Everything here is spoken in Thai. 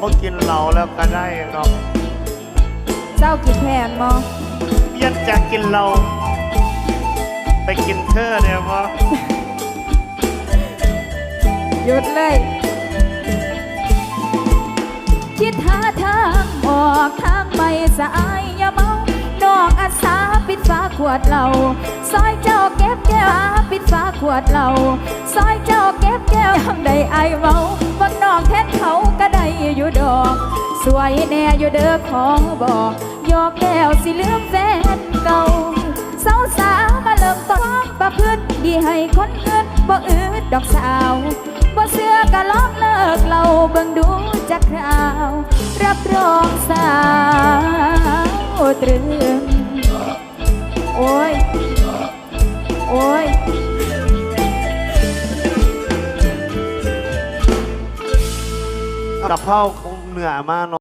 บ่กินเหล้าแล้วก็ได้เนาะเจ้ากินแทนมอเปลี่ยนจากกินเหล้าไปกินเธอเนี่ยบ่หยุดเลย คิดหาทางออกทางไม่สะอายอย่าเมานอกอาสาปิดฝาขวดเหล้าซอยเจ้าเก็บแก้วปิดฝาขวดเหล้าซอยเจ้าเก็บแก้วยังได้ไอายเมา อยู่ดอก สวยแน่อยู่เด้อของบอกยอกแก้วสิลืมแฟนเก่าสาวสาวมาเริ่มต้นความประพฤติดีให้คนเงินบ่อืดดอกสาวบ่เสื้อก็ลองเลิกเราเบิ่งดูจักคราว รับรองสาวตรึมโอ้ย กับเพ้าเหนื่อยมากเนาะ